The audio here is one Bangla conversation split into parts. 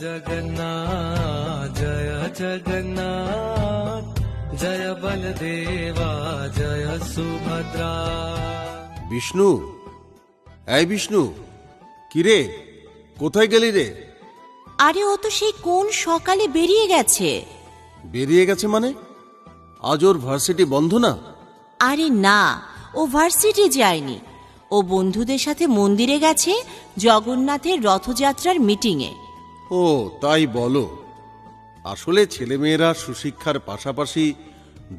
जगन्नाथ जय जगन्नाथ जय बलदेवा जय सुभद्रा বিষ্ণু এই বিষ্ণু কিরে কোথায় গেলি রে আরে ও তো সেই কোন সকালে বেরিয়ে গেছে বেরিয়ে গেছে মানে আজ ওর ভার্সিটি বন্ধ না আরে না ও ভার্সিটি যায়নি ও বন্ধুদের সাথে মন্দিরে গেছে জগন্নাথের রথযাত্রার মিটিংয়ে ও তাই বলো। আসলে ছেলেমেয়েরা সুশিক্ষার পাশাপাশি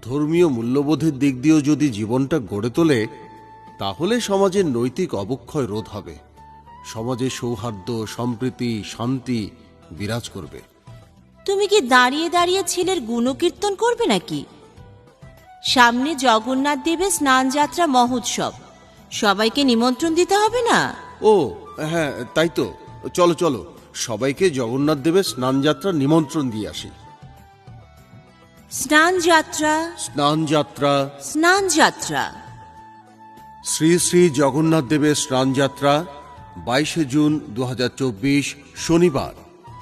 ধর্মীয় মূল্যবোধের দিক দিয়েও যদি জীবনটা গড়ে তোলে তাহলে সমাজের নৈতিক অবক্ষয় রোধ হবে। সমাজে সৌহার্দ্য সম্প্রীতি শান্তি বিরাজ করবে। তুমি কি দাঁড়িয়ে দাঁড়িয়ে ছেলের গুণকীর্তন করবে নাকি? সামনে জগন্নাথ দেবের স্নানযাত্রা মহোৎসব। সবাইকে নিমন্ত্রণ দিতে হবে না? ও হ্যাঁ তাই তো। চলো চলো সবাইকে জগন্নাথ দেবের স্নানযাত্রা নিমন্ত্রণ দিয়ে আসি। স্নানযাত্রা? স্নানযাত্রা। স্নানযাত্রা। শ্রী শ্রী জগন্নাথ দেবের স্নানযাত্রা বাইশে জুন দু হাজার চব্বিশ শনিবার।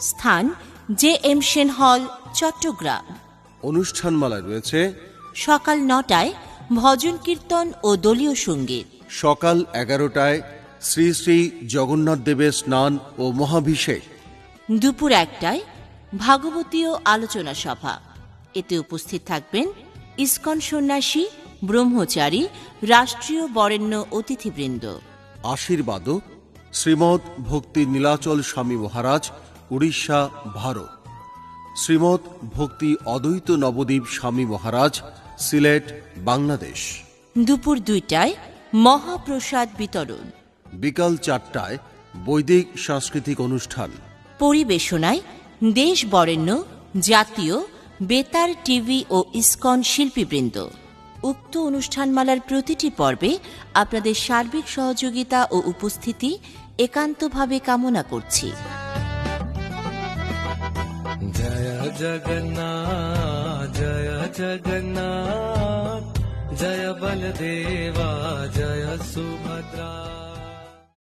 স্থান জে এম সেন হল চট্টগ্রাম। অনুষ্ঠানমালায় রয়েছে সকাল নটায় ভজন কীর্তন ও দলীয় সংগীত। সকাল এগারোটায় শ্রী শ্রী জগন্নাথ দেবের স্নান ও মহাভিষেক। দুপুর একটায় ভাগবতীয় আলোচনা সভা। এতে উপস্থিত থাকবেন ইস্কন সন্ন্যাসী ব্রহ্মচারী রাষ্ট্রীয় বরেণ্য অতিথিবৃন্দ। আশীর্বাদক শ্রীমৎ ভক্তি নীলাচল স্বামী মহারাজ উড়িষ্যা ভারত। শ্রীমৎ ভক্তি অদ্বৈত নবদ্বীপ স্বামী মহারাজ সিলেট বাংলাদেশ। দুপুর দুইটায় মহাপ্রসাদ বিতরণ। বিকাল চারটায় বৈদিক সাংস্কৃতিক অনুষ্ঠান। পরিবেশনায় দেশ বরেণ্য জাতীয় বেতার টিভি ও ইস্কন শিল্পীবৃন্দ। উক্ত অনুষ্ঠানমালার প্রতিটি পর্বে আপনাদের সার্বিক সহযোগিতা ও উপস্থিতি একান্তভাবে কামনা করছি। জয় জগন্নাথ জয় জগন্নাথ জয় বলদেবা জয় সুভদ্রা।